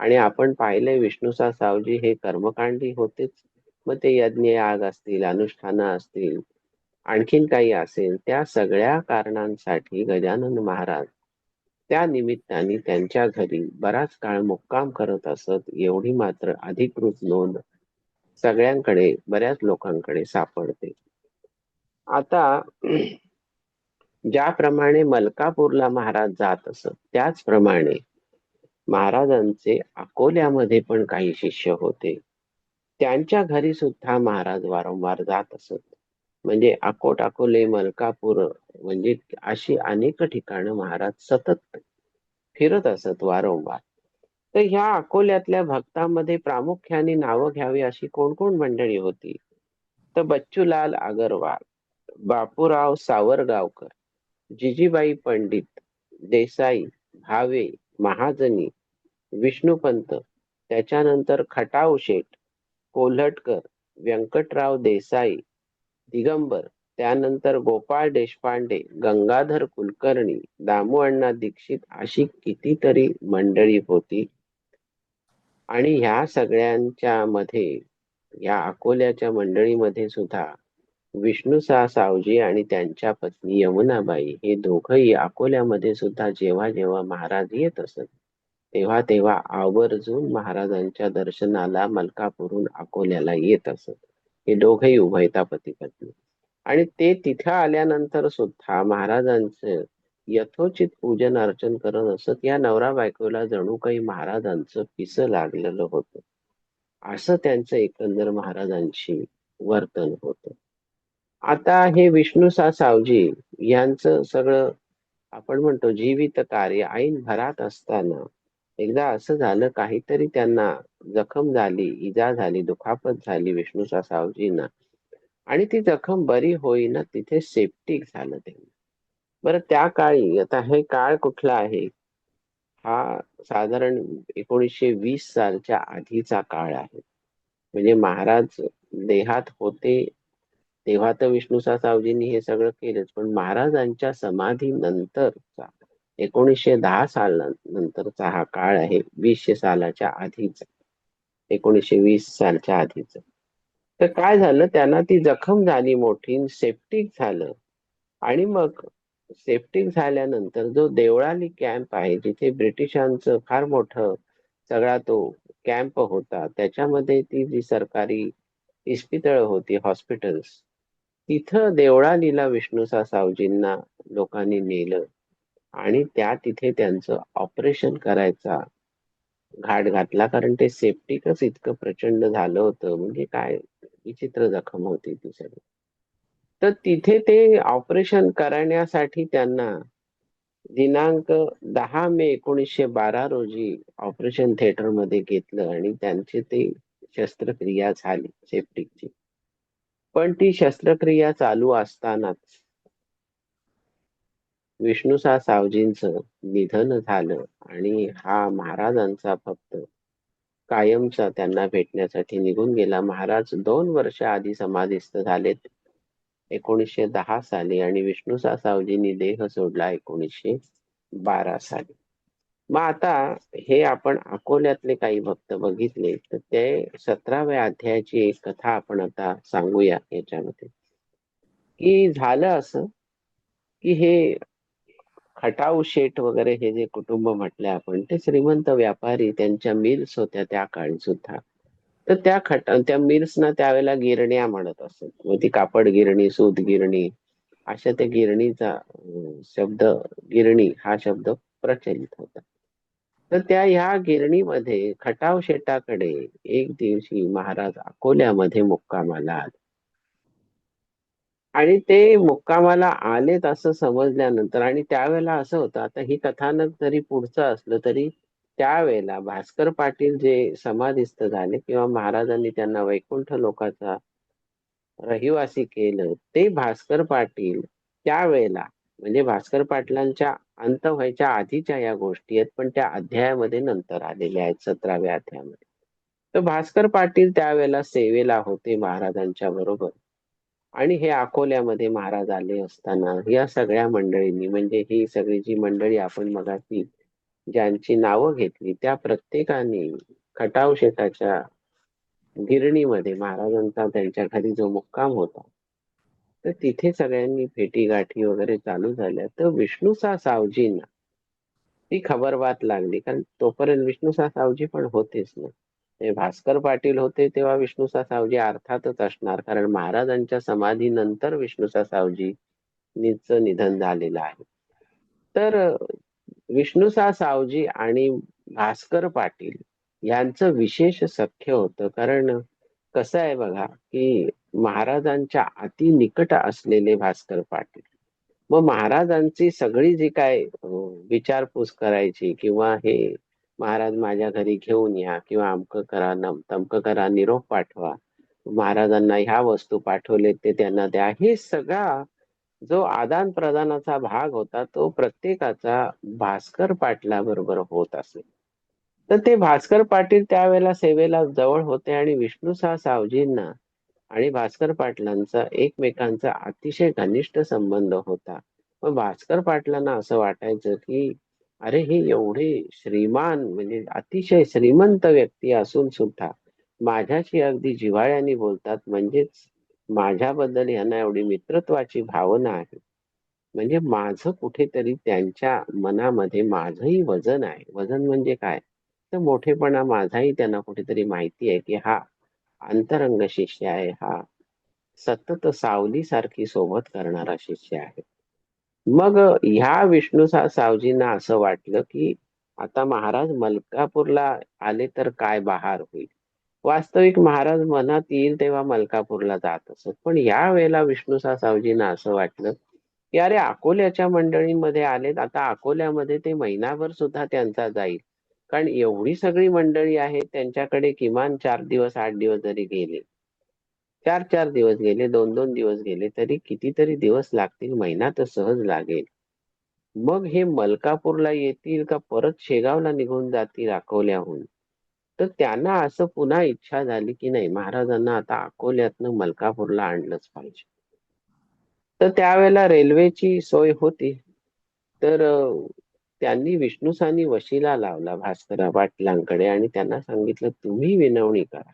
आणि आपण पाहिले विष्णूसा सावजी हे कर्मकांडी होतेच. मग ते यज्ञ आग असतील अनुष्ठानं असतील आणखीन काही असेल त्या सगळ्या कारणांसाठी गजानन महाराज त्या निमित्ताने त्यांच्या घरी बराच काळ मुक्काम करत असत एवढी मात्र अधिकृत नोंद सगळ्यांकडे बऱ्याच लोकांकडे सापडते. आता ज्याप्रमाणे मलकापूरला महाराज जात असत त्याचप्रमाणे महाराजांचे अकोल्यामध्ये पण काही शिष्य होते. त्यांच्या घरी सुद्धा महाराज वारंवार जात असत. म्हणजे अकोट अकोले मलकापूर म्हणजे अशी अनेक ठिकाणं महाराज सतत फिरत असत वारंवार. तर ह्या अकोल्यातल्या भक्तांमध्ये प्रामुख्याने नावं घ्यावी अशी कोण कोण मंडळी होती? तर बच्चूलाल अगरवाल बापूराव सावरगावकर जिजीबाई पंडित देसाई भावे महाजनी विष्णुपंत त्याच्यानंतर खटाव शेठ कोल्हटकर व्यंकटराव देसाई दिगंबर त्यानंतर गोपाळ देशपांडे गंगाधर कुलकर्णी दामू अण्णा दीक्षित अशी कितीतरी मंडळी होती. आणि ह्या सगळ्यांच्या मध्ये या अकोल्याच्या मंडळीमध्ये सुद्धा विष्णुसा सावजी आणि त्यांच्या पत्नी यमुनाबाई हे दोघही अकोल्यामध्ये सुद्धा जेव्हा जेव्हा महाराज येत असत तेव्हा तेव्हा आवर्जून महाराजांच्या दर्शनाला मलकापूरून अकोल्याला येत असत. हे दोघही उभयता पती पत्नी आणि ते तिथे आल्यानंतर सुद्धा महाराजांचं यथोचित पूजन अर्चन करत असत. या नवरा बायकोला जणू काही महाराजांचं पिस लागलेलं होतं. असं त्यांचं एकंदर महाराजांशी वर्तन होतं. आता हे विष्णुसा सावजी यांचं सगळं आपण म्हणतो जीवित कार्य ऐन भरात असताना एकदा असं झालं काहीतरी त्यांना जखम झाली इजा झाली दुखापत झाली विष्णुसा सावजींना आणि ती जखम बरी होईना तिथे सेप्टिक झालं त्यांना. बरं त्या काळी आता हे काळ कुठला आहे? हा साधारण एकोणीसशे वीस सालच्या आधीचा काळ आहे. म्हणजे महाराज देहात होते तेव्हा तर विष्णू सावजींनी हे सगळं केलंच. पण महाराजांच्या समाधी नंतरचा एकोणीसशे दहा साल नंतरचा हा काळ आहे वीसशे सालाच्या आधीचा. एकोणीसशे वीस सालच्या आधीच. तर काय झालं? त्यांना ती जखम झाली मोठी सेप्टिक झालं. आणि मग सेप्टिक झाल्यानंतर जो देवळाली कॅम्प आहे जिथे ब्रिटिशांचं फार मोठं सगळा तो कॅम्प होता त्याच्यामध्ये ती जी सरकारी इस्पितळ होती हॉस्पिटल्स तिथं देवळालीला विष्णुसा सावजींना लोकांनी नेलं. आणि त्या तिथे त्यांचं ऑपरेशन करायचा घाट घातला कारण ते सेप्टिकच इतकं प्रचंड झालं होतं म्हणजे काय विचित्र जखम होती ती सगळी. तर तिथे ते ऑपरेशन करण्यासाठी त्यांना दिनांक दहा मे एकोणीसशे बारा रोजी ऑपरेशन थिएटरमध्ये घेतलं आणि त्यांची ते शस्त्रक्रिया झाली सेप्टिकची पण ती शस्त्रक्रिया चालू असतानाच विष्णुसा सावजींचं निधन झालं आणि हा महाराजांचा फक्त कायमचा त्यांना भेटण्यासाठी निघून गेला. महाराज दोन वर्ष आधी समाधीस्थ झालेत. एकोणीसशे दहा साली आणि विष्णुसा सावजींनी देह सोडला एकोणीसशे बारा साली. मग आता हे आपण अकोल्यातले काही भक्त बघितले तर ते सतराव्या अध्यायाची एक कथा आपण आता सांगूया याच्यामध्ये. की झालं असं की हे खटाव शेठ वगैरे हे जे कुटुंब म्हटले आपण ते श्रीमंत व्यापारी त्यांच्या मिल्स होत्या त्या काळी सुद्धा. तर त्या खट त्या मिल्सना त्यावेळेला गिरण्या म्हणत असत. मग ती कापड गिरणी सूत गिरणी अशा त्या गिरणीचा शब्द गिरणी हा शब्द प्रचलित होता. तर त्या ह्या गिरणीमध्ये खटाव शेटाकडे एक दिवशी महाराज अकोल्यामध्ये मुक्कामाला आला. आणि ते मुक्कामाला आलेत असं समजल्यानंतर आणि त्यावेळेला असं होतं आता ही कथानक जरी पुढचं असलं तरी त्यावेळेला भास्कर पाटील जे समाधिस्थ झाले किंवा महाराजांनी त्यांना वैकुंठ लोकाचा रहिवासी केलं ते भास्कर पाटील त्यावेळेला म्हणजे भास्कर पाटलांच्या अंत व्हायच्या आधीच्या या गोष्टी आहेत पण त्या अध्यायामध्ये नंतर आलेल्या आहेत सतराव्या अध्यायामध्ये. तर भास्कर पाटील त्यावेळेला सेवेला होते महाराजांच्या बरोबर. आणि हे अकोल्यामध्ये महाराज आले असताना या सगळ्या मंडळींनी म्हणजे ही सगळी जी मंडळी आपण मगाशी ज्यांची नावं घेतली त्या प्रत्येकाने खटाव शेताच्या गिरणीमध्ये महाराजांचा त्यांच्या घरी जो मुक्काम होता तर तिथे सगळ्यांनी भेटी गाठी वगैरे चालू झाल्या. तर विष्णूसा सावजींना ती खबरबात लागली कारण तोपर्यंत विष्णूसा सावजी पण होतेच ना. ते भास्कर पाटील होते तेव्हा विष्णूसा सावजी अर्थातच असणार. कारण महाराजांच्या समाधीनंतर विष्णू सासावजी निधन झालेलं आहे. तर विष्णूसा सावजी आणि भास्कर पाटील यांचं विशेष सख्य होतं. कारण कसं आहे बघा की महाराजांच्या अति निकट असलेले भास्कर पाटील. मग महाराजांची सगळी जी काय विचारपूस करायची किंवा हे महाराज माझ्या घरी घेऊन या किंवा अमक करा तमक करा निरोप पाठवा. महाराजांना ह्या वस्तू पाठवले ते त्यांना द्या. हे सगळा जो आदान प्रदानाचा भाग होता तो प्रत्येकाचा भास्कर पाटला बरोबर होत असे. तर ते भास्कर पाटील त्यावेळेला सेवेला जवळ होते आणि विष्णू सावजींना आणि भास्कर पाटलांचा एकमेकांचा अतिशय घनिष्ठ संबंध होता. मग भास्कर पाटलांना असं वाटायचं की अरे हे एवढे श्रीमान म्हणजे अतिशय श्रीमंत व्यक्ती असून सुद्धा माझ्याशी अगदी जिव्हाळ्याने बोलतात म्हणजेच माझ्याबद्दल यांना एवढी मित्रत्वाची भावना आहे. म्हणजे माझं कुठेतरी त्यांच्या मनामध्ये माझंही वजन आहे. वजन म्हणजे काय? तर मोठेपणा माझाही त्यांना कुठेतरी माहिती आहे की हा अंतरंग शिष्य आहे. हा सतत सावली सारखी सोबत करणारा शिष्य आहे. मग ह्या विष्णू सावजींना असं वाटलं की आता महाराज मलकापूरला आले तर काय बहार होईल? वास्तविक महाराज मनात येईल तेव्हा मलकापूरला जात असत. पण या वेळेला विष्णू सावजींना असं वाटलं की अरे अकोल्याच्या मंडळींमध्ये आलेत. आता अकोल्यामध्ये ते महिनाभर सुद्धा त्यांचा जाईल. कारण एवढी सगळी मंडळी आहेत त्यांच्याकडे किमान चार दिवस आठ दिवस जरी गेले चार चार दिवस गेले दोन दोन दिवस गेले तरी कितीतरी दिवस लागतील महिना तर सहज लागेल. मग हे मलकापूरला येतील का परत शेगावला निघून जातील अकोल्याहून? तर त्यांना असं पुन्हा इच्छा झाली की नाही महाराजांना आता अकोल्यातनं मलकापूरला आणलंच पाहिजे. तर त्यावेळेला रेल्वेची सोय होती. तर त्यांनी विष्णुसानी वशिला लावला भास्करा पाटलांकडे आणि त्यांना सांगितलं तुम्ही विनवणी करा.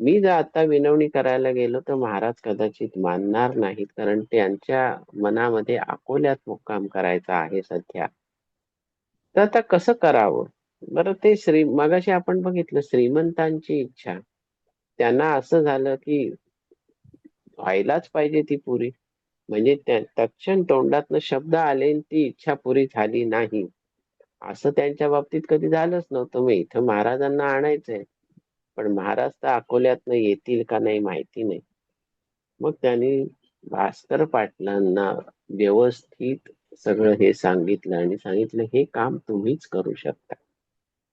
मी जर आता विनवणी करायला गेलो तर महाराज कदाचित मानणार नाहीत कारण त्यांच्या मनामध्ये अकोल्यात मुक्काम करायचा आहे सध्या. तर आता कसं करावं? बरं ते श्री मगाशी आपण बघितलं श्रीमंतांची इच्छा. त्यांना असं झालं की व्हायलाच पाहिजे ती पुरी. म्हणजे तक्षण तोंडातनं शब्द आले ती इच्छा पुरी झाली नाही. असं त्यांच्या बाबतीत कधी झालंच नव्हतं. मग इथं महाराजांना आणायचंय. पण महाराज तर अकोल्यातनं येतील का नाही माहिती नाही. मग त्यांनी भास्कर पाटलांना व्यवस्थित सगळं हे सांगितलं आणि सांगितलं हे काम तुम्हीच करू शकता.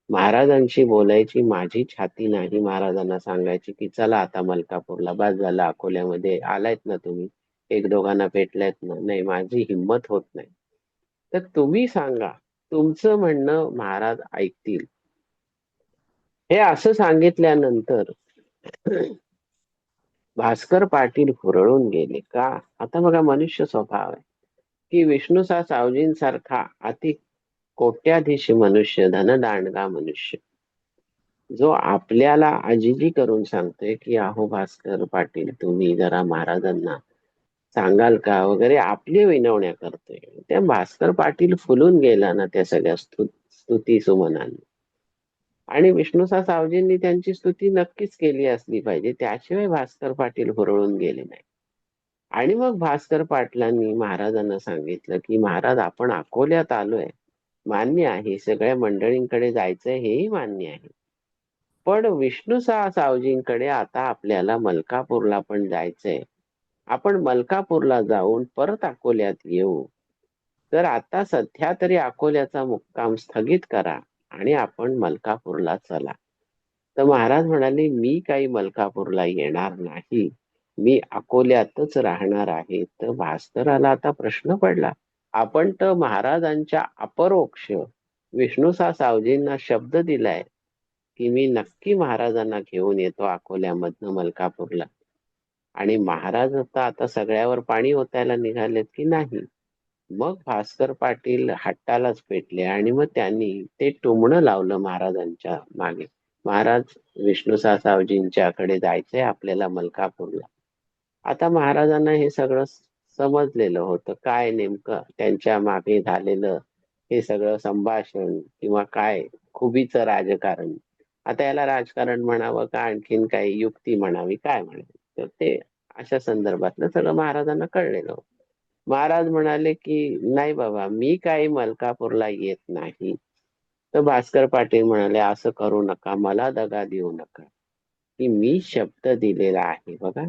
महाराजांशी बोलायची माझी छाती नाही महाराजांना सांगायची की चला आता मलकापूरला बाद झाला अकोल्यामध्ये आलायत ना तुम्ही. एक दोघांना भेटलायत ना. नाही माझी हिंमत होत नाही. तर तुम्ही सांगा तुमचं म्हणणं महाराज ऐकतील. हे असं सांगितल्यानंतर भास्कर पाटील हुरळून गेले. का? आता बघा मनुष्य स्वभाव आहे. की विष्णूसा सावजींसारखा अति कोट्याधीश मनुष्य धनदांडगा मनुष्य जो आपल्याला आजीजी करून सांगतोय की अहो भास्कर पाटील तुम्ही जरा महाराजांना सांगाल का? वगैरे आपली विनवण्या करतोय. त्या भास्कर पाटील फुलून गेला ना त्या सगळ्या स्तुती सुमनांनी. आणि विष्णुसा सावजींनी त्यांची स्तुती नक्कीच केली असली पाहिजे. त्याशिवाय भास्कर पाटील हुरळून गेले नाही आणि मग भास्कर पाटलांनी महाराजांना सांगितलं की महाराज आपण अकोल्यात आलोय. मान्य आहे सगळ्या मंडळींकडे जायचंय हेही मान्य आहे. पण विष्णुसा सावजींकडे आता आपल्याला मलकापूरला पण जायचंय. आपण मलकापूरला जाऊन परत अकोल्यात येऊ. तर आता सध्या तरी अकोल्याचा मुक्काम स्थगित करा. आणि आपण मलकापूरला चला. तर महाराज म्हणाले मी काही मलकापूरला येणार नाही. मी अकोल्यातच राहणार आहे. तर भास्कराला आता प्रश्न पडला आपण तर महाराजांच्या अपरोक्ष विष्णुसा सावजींना शब्द दिलाय की मी नक्की महाराजांना घेऊन येतो अकोल्यामधनं मलकापूरला. आणि महाराज आता आता सगळ्यावर पाणी ओतायला निघालेत की नाही? मग भास्कर पाटील हट्टालाच पेटले आणि मग त्यांनी ते टोमणं लावलं महाराजांच्या मागे. महाराज विष्णू सावजींच्याकडे जायचंय आपल्याला मलकापूरला. आता महाराजांना हे सगळं समजलेलं होतं. काय नेमकं त्यांच्या मागे झालेलं हे सगळं संभाषण किंवा काय खुबीचं राजकारण. आता याला राजकारण म्हणावं का आणखीन काही युक्ती म्हणावी काय म्हणावी? तर ते अशा संदर्भातलं सगळं महाराजांना कळलेलं होतं. महाराज म्हणाले की नाही बाबा मी काही मलकापूरला येत नाही. तर भास्कर पाटील म्हणाले असं करू नका मला दगा देऊ नका. की मी शब्द दिलेला आहे बघा.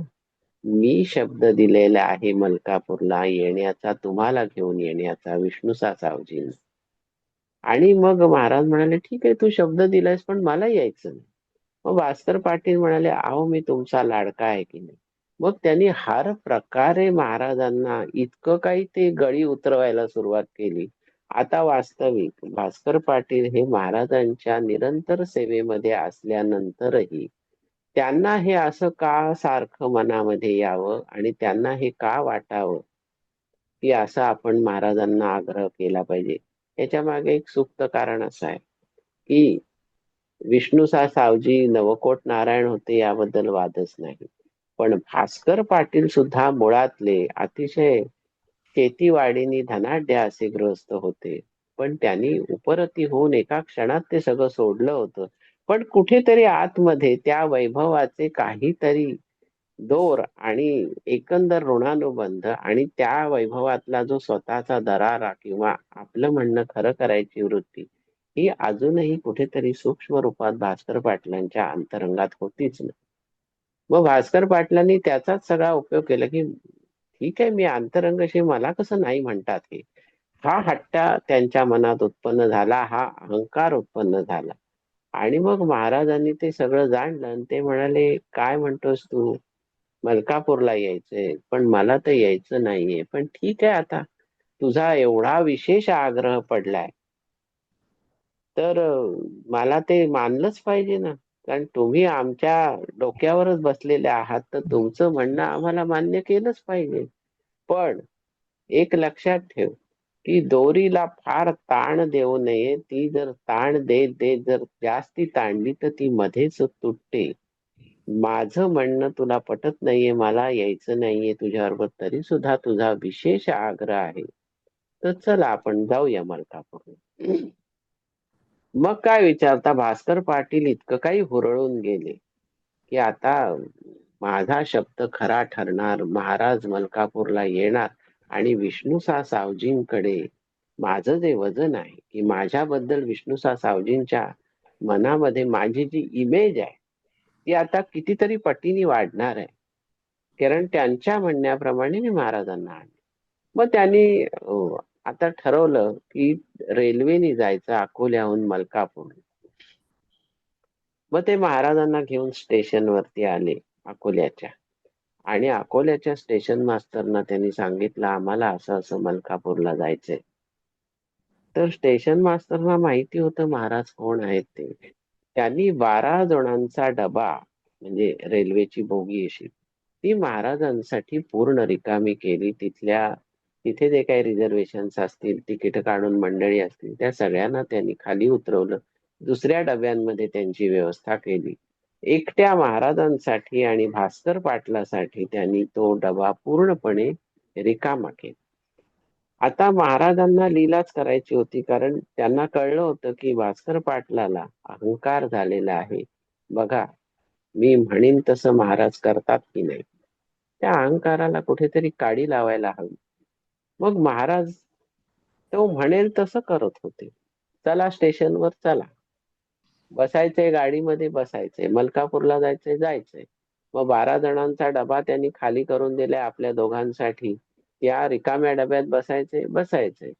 मी शब्द दिलेला आहे मलकापूरला येण्याचा तुम्हाला घेऊन येण्याचा विष्णू सावजींना आणि मग महाराज म्हणाले ठीक आहे तू शब्द दिलायस पण मला यायचं नाही. मग भास्कर पाटील म्हणाले अहो मी तुमचा लाडका आहे की नाही? मग त्यांनी हर प्रकारे महाराजांना इतकं काही ते गळी उतरवायला सुरुवात केली. आता वास्तविक भास्कर पाटील हे महाराजांच्या निरंतर सेवेमध्ये असल्यानंतरही त्यांना हे असं का सारखं मनामध्ये यावं आणि त्यांना हे का वाटावं की असं आपण महाराजांना आग्रह केला पाहिजे? याच्या मागे एक सुप्त कारण असं आहे की विष्णू सावजी नवकोट नारायण होते याबद्दल वादच नाही. पण भास्कर पाटील सुद्धा मुळातले अतिशय शेतीवाडीनी धनाढ्य असे ग्रस्त होते. पण त्यांनी उपरती होऊन एका क्षणात ते सगळं सोडलं होतं. पण कुठेतरी आतमध्ये त्या वैभवाचे काहीतरी दोर आणि एकंदर ऋणानुबंध आणि त्या वैभवातला जो स्वतःचा दरारा किंवा आपलं म्हणणं खरं करायची वृत्ती ही अजूनही कुठेतरी सूक्ष्म रूपात भास्कर पाटलांच्या अंतरंगात होतीच ना. मग भास्कर पाटलांनी त्याचाच सगळा उपयोग केला की ठीक आहे मी अंतरंगशी मला कसं नाही म्हणतात हे. हा हट्टा त्यांच्या मनात उत्पन्न झाला हा अहंकार उत्पन्न झाला. आणि मग महाराजांनी ते सगळं जाणलं आणि ते म्हणाले काय म्हणतोस तू? मलकापूरला यायचंय पण मला तर यायचं नाहीये. पण ठीक आहे आता. तुझा एवढा विशेष आग्रह पडलाय. तर मला ते मानलंच पाहिजे ना. कारण तुम्ही आमच्या डोक्यावरच बसलेले आहात तर तुमचं म्हणणं आम्हाला मान्य केलंच पाहिजे. पण एक लक्षात ठेव की दोरीला फार ताण देऊ नये. ती जर ताण देत देत जर जास्ती ताणली तर ती मध्येच तुटते. माझं म्हणणं तुला पटत नाहीये मला यायचं नाहीये तुझ्याबरोबर तरी सुद्धा तुझा विशेष आग्रह आहे. तर चला आपण जाऊया मलकापूर मग काय विचारता? भास्कर पाटील इतकं काही हुरळून गेले की आता माझा शब्द खरा ठरणार महाराज मलकापूरला येणार आणि विष्णूसा सावजींकडे माझं जे वजन आहे की माझ्याबद्दल विष्णूसा सावजींच्या मनामध्ये माझी जी इमेज आहे ती आता कितीतरी पटीने वाढणार आहे. कारण त्यांच्या म्हणण्याप्रमाणे मी महाराजांना आणले. मग त्यांनी आता ठरवलं की रेल्वेने जायचं अकोल्याहून मलकापूर मग ते महाराजांना घेऊन स्टेशनवरती आले अकोल्याच्या. आणि अकोल्याच्या स्टेशन मास्तरना त्यांनी सांगितलं आम्हाला असं असं मलकापूरला जायचंय. तर स्टेशन मास्तरना माहिती होतं महाराज कोण आहेत ते. त्यांनी बारा जणांचा डबा म्हणजे रेल्वेची बोगी अशी ती महाराजांसाठी पूर्ण रिकामी केली. तिथल्या तिथे जे काही रिझर्वेशन असतील तिकीट काढून मंडळी असतील त्या सगळ्यांना त्यांनी खाली उतरवलं. दुसऱ्या डब्यांमध्ये त्यांची व्यवस्था केली. एकट्या महाराजांसाठी आणि भास्कर पाटलासाठी त्यांनी तो डबा पूर्णपणे रिकामा केला. आता महाराजांना लीलाच करायची होती कारण त्यांना कळलं होतं की भास्कर पाटलाला अहंकार झालेला आहे. बघा मी म्हणेन तसं महाराज करतात की नाही? त्या अहंकाराला कुठेतरी काडी लावायला हवी. मग महाराज तो म्हणेल तसं करत होते. चला स्टेशनवर चला. बसायचंय गाडीमध्ये बसायचंय मलकापूरला जायचंय जायचंय मग बारा जणांचा डबा त्यांनी खाली करून दिलाय आपल्या दोघांसाठी. या रिकाम्या डब्यात बसायचे बसायचे.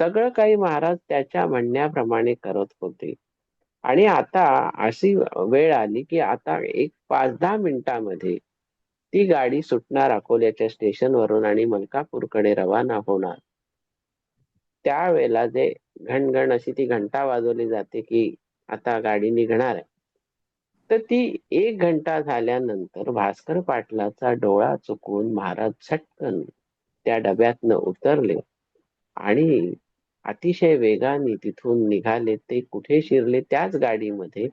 सगळं काही महाराज त्याच्या म्हणण्याप्रमाणे करत होते. आणि आता अशी वेळ आली की आता एक पाच दहा मिनिटांमध्ये ती गाडी सुटणार अकोल्याच्या स्टेशनवरून आणि मलकापूरकडे रवाना होणार. त्यावेळेला जे घणघण अशी ती घंटा वाजवली जाते की आता गाडी निघणार आहे. तर ती एक घंटा झाल्यानंतर भास्कर पाटलाचा डोळा चुकून महाराज झटकन त्या डब्यातनं उतरले आणि अतिशय वेगाने तिथून निघाले. ते कुठे शिरले? त्याच गाडीमध्ये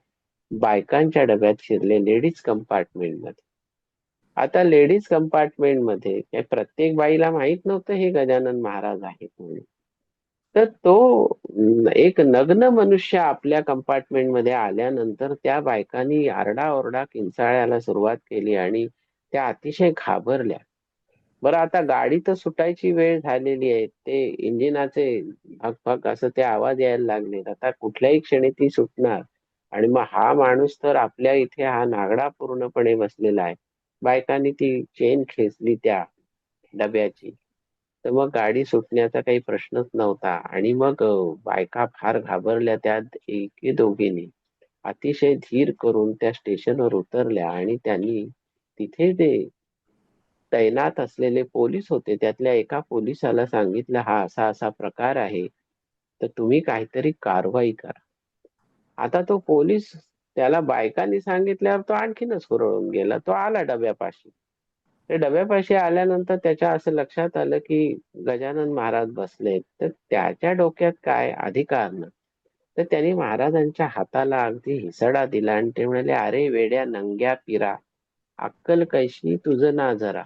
बायकांच्या डब्यात शिरले लेडीज कंपार्टमेंटमध्ये. आता लेडीज कंपार्टमेंटमध्ये काय प्रत्येक बाईला माहीत नव्हतं हे गजानन महाराज आहेत म्हणून. तर तो एक नग्न मनुष्य आपल्या कंपार्टमेंटमध्ये आल्यानंतर त्या बायकांनी आरडाओरडा किंचाळ्याला सुरुवात केली आणि त्या अतिशय घाबरल्या. बरं आता गाडी तर सुटायची वेळ झालेली आहे. ते इंजिनाचे भाग भाग असं ते आवाज यायला लागले आता कुठल्याही क्षणी ती सुटणार. आणि मग हा माणूस तर आपल्या इथे हा नागडा पूर्णपणे बसलेला आहे. बायकांनी ती चेन खेचली त्या डब्याची. तर मग गाडी सुटण्याचा काही प्रश्नच नव्हता. आणि मग बायका फार घाबरल्या त्यात एके दोघींनी. अतिशय धीर करून त्या स्टेशनवर उतरल्या आणि त्यांनी तिथे ते तैनात असलेले पोलीस होते त्यातल्या एका पोलिसाला सांगितलं हा असा असा प्रकार आहे. तर तुम्ही काहीतरी कारवाई करा. आता तो पोलीस त्याला बायकांनी सांगितल्यावर तो आणखीनच हुरळून गेला. तो आला डब्यापाशी. ते डब्यापाशी आल्यानंतर त्याच्या असं लक्षात आलं की गजानन महाराज बसलेत तर त्याच्या डोक्यात काय? अधिकार ना. तर त्यांनी महाराजांच्या हाताला अगदी हिसडा दिला आणि ते म्हणाले अरे वेड्या नंग्या पिरा अक्कल कैशी तुझं ना जरा.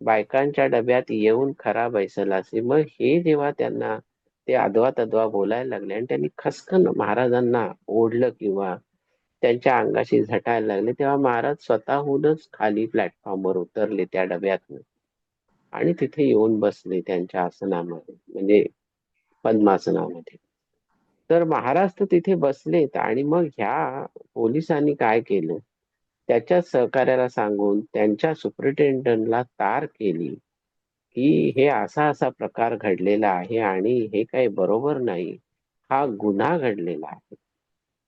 बायकांच्या डब्यात येऊन खरा बैसल असे. मग हे जेव्हा त्यांना ते अदवा तद्वा बोलायला लागले आणि त्यांनी खसकन महाराजांना ओढलं किंवा त्यांच्या अंगाशी झटायला लागले तेव्हा महाराज स्वतःहूनच खाली प्लॅटफॉर्मवर उतरले त्या डब्यातून. आणि तिथे येऊन बसले त्यांच्या आसनामध्ये म्हणजे पद्मासनामध्ये. तर महाराज तर तिथे बसलेत आणि मग ह्या पोलिसांनी काय केलं? त्याच्या सहकार्याला सांगून त्यांच्या सुप्रिटेंडंटला तार केली की हे असा असा प्रकार घडलेला आहे आणि हे काही बरोबर नाही हा गुन्हा घडलेला आहे.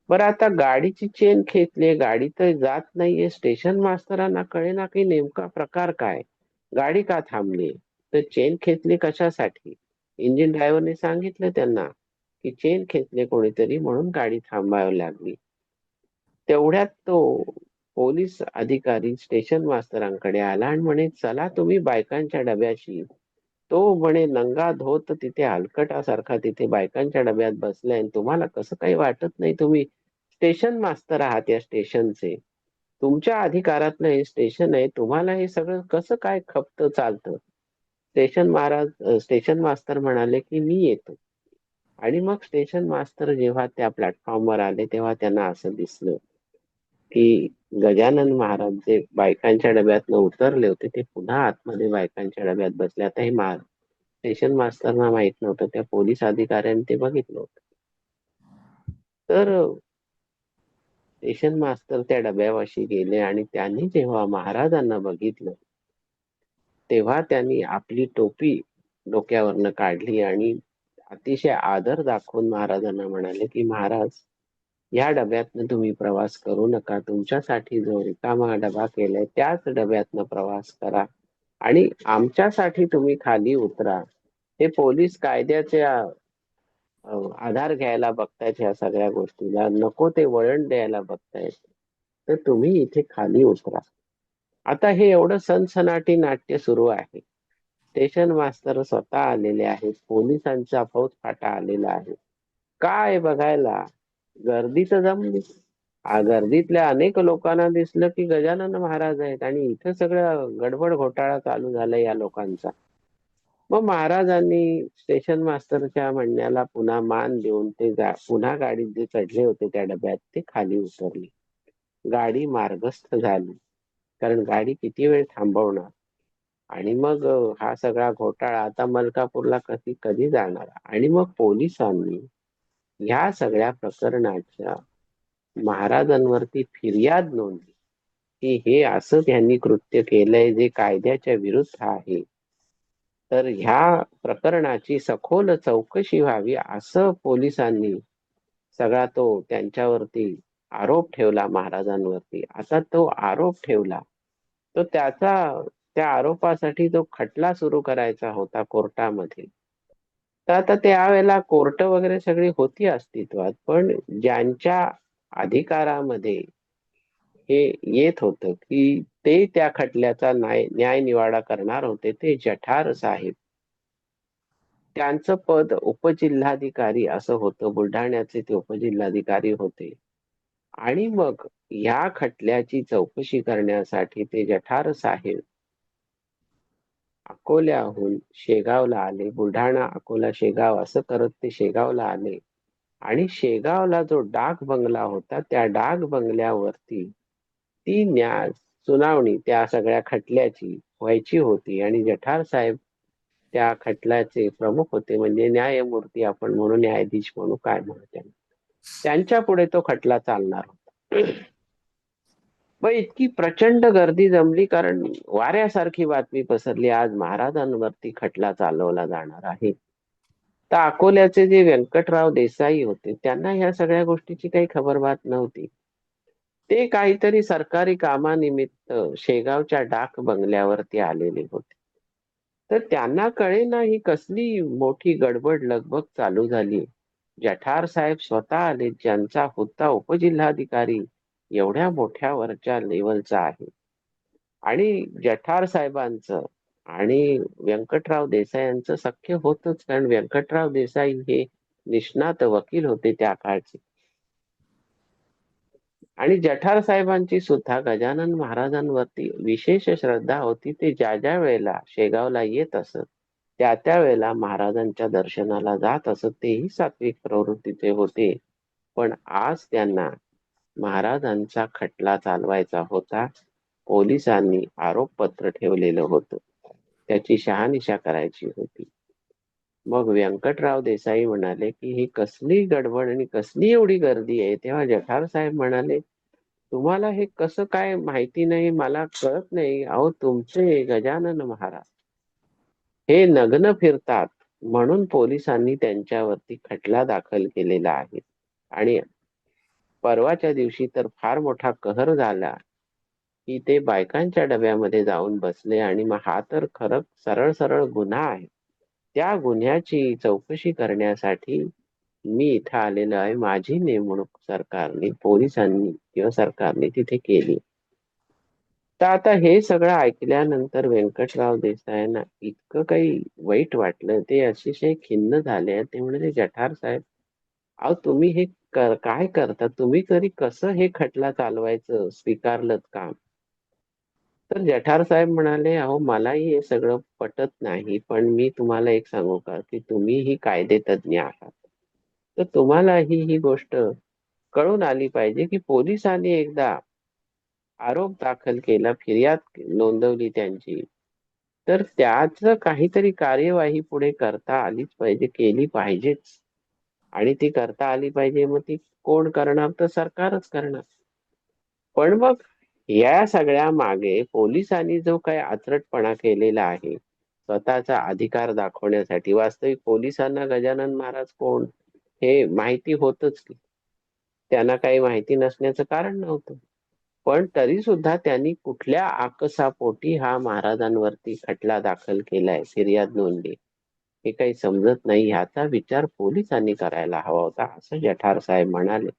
बरं आता गाडीची चेन खेचली गाडी तर जात नाहीये स्टेशन मास्तरांना कळेना की नेमका प्रकार काय? गाडी का थांबली तर चेन खेचली कशासाठी? इंजिन ड्रायव्हरने सांगितलं त्यांना की चेन खेचले कोणीतरी म्हणून गाडी थांबावी लागली. तेवढ्यात तो पोलीस अधिकारी स्टेशन मास्तरांकडे आला आणि म्हणे चला तुम्ही बायकांच्या डब्याशी. तो म्हणे नंगा धोत तिथे हलकटासारखा तिथे बायकांच्या डब्यात बसलाय आणि तुम्हाला कसं काही वाटत नाही तुम्ही स्टेशन मास्तर आहात या स्टेशनचे. तुमच्या अधिकारातलं हे स्टेशन आहे तुम्हाला हे सगळं कसं काय खपत चालतं? स्टेशन महाराज स्टेशन मास्तर म्हणाले की मी येतो. आणि मग स्टेशन मास्तर जेव्हा त्या प्लॅटफॉर्मवर आले तेव्हा त्यांना असं दिसलं की गजानन महाराज जे बायकांच्या डब्यातनं उतरले होते ते पुन्हा आतमध्ये बायकांच्या डब्यात बसले. आता हे स्टेशन मास्तरना माहीत नव्हतं त्या पोलीस अधिकाऱ्यांनी ते बघितलं होतं. तर स्टेशन मास्तर त्या डब्यावाशी गेले आणि त्यांनी जेव्हा महाराजांना बघितलं तेव्हा त्यांनी आपली टोपी डोक्यावरनं काढली आणि अतिशय आदर दाखवून महाराजांना म्हणाले की महाराज या डब्यातनं तुम्ही प्रवास करू नका. तुमच्यासाठी जो रिकामा डबा केलाय त्याच डब्यातनं प्रवास करा आणि आमच्यासाठी तुम्ही खाली उतरा. हे पोलीस कायद्याच्या आधार घ्यायला बघतायत ह्या सगळ्या गोष्टीला. नको ते वळण द्यायला बघतायत. तर तुम्ही इथे खाली उतरा. आता हे एवढं सनसनाटी नाट्य सुरू आहे. स्टेशन मास्तर स्वतः आलेले आहेत. पोलिसांचा फौजफाटा आलेला आहे. काय बघायला? गर्दी तर जमली गर्दीतल्या अनेक लोकांना दिसलं की गजानन महाराज आहेत आणि इथं सगळं गडबड घोटाळा चालू झाला या लोकांचा. मग महाराजांनी स्टेशन मास्टरच्या म्हणण्याला पुन्हा मान देऊन ते पुन्हा गाडीत जे चढले होते त्या डब्यात ते खाली उतरले. गाडी मार्गस्थ झाली. कारण गाडी किती वेळ थांबवणार? आणि मग हा सगळा घोटाळा आता मलकापूरला कधी कधी जाणार? आणि मग पोलिसांनी ह्या सगळ्या प्रकरणाच्या महाराजांवरती फिर्याद नोंदली. की हे असं त्यांनी कृत्य केलंय जे कायद्याच्या विरुद्ध आहे. तर ह्या प्रकरणाची सखोल चौकशी व्हावी असं पोलिसांनी सगळा तो त्यांच्यावरती आरोप ठेवला महाराजांवरती. आता तो आरोप ठेवला. तो त्याचा त्या आरोपासाठी जो खटला सुरू करायचा होता कोर्टामध्ये. तर आता त्यावेळेला कोर्ट वगैरे सगळी होती अस्तित्वात पण ज्यांच्या अधिकारामध्ये हे येत होतं की ते त्या खटल्याचा न्याय न्याय निवाडा करणार होते ते जठार साहेब. त्यांचं पद उपजिल्हाधिकारी असं होतं बुलढाण्याचे ते उपजिल्हाधिकारी होते. आणि मग या खटल्याची चौकशी करण्यासाठी ते जठार साहेब अकोल्याहून शेगावला आले. बुलढाणा अकोला शेगाव असं करत ते शेगावला आले. आणि शेगावला जो डाक बंगला होता त्या डाक बंगल्यावरती ती न्याय सुनावणी त्या सगळ्या खटल्याची व्हायची होती आणि जठार साहेब त्या खटल्याचे प्रमुख होते म्हणजे न्यायमूर्ती आपण म्हणू न्यायाधीश म्हणू काय म्हणू त्यांना. त्यांच्या पुढे तो खटला चालणार होता. मग इतकी प्रचंड गर्दी जमली कारण वाऱ्यासारखी बातमी पसरली आज महाराजांवरती खटला चालवला जाणार आहे. तर अकोल्याचे जे व्यंकटराव देसाई होते त्यांना ह्या सगळ्या गोष्टीची काही खबरबात नव्हती. ते काहीतरी सरकारी कामानिमित्त शेगावच्या डाक बंगल्यावरती आलेले होते. तर त्यांना कळेना ही कसली मोठी गडबड लगबग चालू झाली जठार साहेब स्वतः आले ज्यांचा होता उपजिल्हाधिकारी एवढ्या मोठ्या वरच्या लेवलचा आहे. आणि जठार साहेबांचं आणि व्यंकटराव देसाई यांचं सख्य होतच कारण व्यंकटराव देसाई हे निष्णात वकील होते त्या काळचे. आणि जठार साहेबांची सुद्धा गजानन महाराजांवरती विशेष श्रद्धा होती. ते ज्या ज्या वेळेला शेगावला येत असत त्या त्या वेळेला महाराजांच्या दर्शनाला जात असत. तेही सात्विक प्रवृत्तीचे होते. पण आज त्यांना महाराजांचा खटला चालवायचा होता. पोलिसांनी आरोपपत्र ठेवलेलं होतं. त्याची शहानिशा करायची होती. मग व्यंकटराव देसाई म्हणाले की ही कसली गडबड आणि कसली एवढी गर्दी आहे? तेव्हा जठार साहेब म्हणाले तुम्हाला हे कसं काय माहिती नाही मला कळत नाही. अहो तुमचे गजानन महाराज हे नग्न फिरतात म्हणून पोलिसांनी त्यांच्यावरती खटला दाखल केलेला आहे. आणि परवाच्या दिवशी तर फार मोठा कहर झाला की ते बायकांच्या डब्यामध्ये जाऊन बसले आणि मग हा तर खरं सरळ सरळ गुन्हा आहे. त्या गुन्ह्याची चौकशी करण्यासाठी मी इथं आलेलो आहे. माझी नेमणूक सरकारने पोलिसांनी किंवा सरकारने तिथे केली. तर आता हे सगळं ऐकल्यानंतर व्यंकटराव देसायांना इतकं काही वाईट वाटलं. ते अतिशय खिन्न झाले ते म्हणजे जठार साहेब अहो तुम्ही हे काय करता? तुम्ही तरी कसं हे खटला चालवायचं? स्वीकारलं काम? तर जठार साहेब म्हणाले अहो मलाही हे सगळं पटत नाही पण मी तुम्हाला एक सांगू का की तुम्ही ही कायदे तज्ञ आहात. तर तुम्हालाही ही गोष्ट कळून आली पाहिजे की पोलिसांनी एकदा आरोप दाखल केला फिर्याद नोंदवली त्यांची. तर त्याच काहीतरी कार्यवाही पुढे करता आलीच पाहिजे केली पाहिजेच. आणि ती करता आली पाहिजे मग ती कोण करणार? तर सरकारच करणार. पण मग या सगळ्या मागे पोलिसांनी जो काही आचरटपणा केलेला आहे स्वतःचा अधिकार दाखवण्यासाठी वास्तविक पोलिसांना गजानन महाराज कोण हे माहिती होतच की. त्यांना काही माहिती नसण्याचं कारण नव्हतं. पण तरी सुद्धा त्यांनी कुठल्या आकसापोटी हा महाराजांवरती खटला दाखल केलाय फिर्याद नोंदली. हे काही समजत नाही ह्याचा विचार पोलिसांनी करायला हवा होता असं जठार साहेब म्हणाले.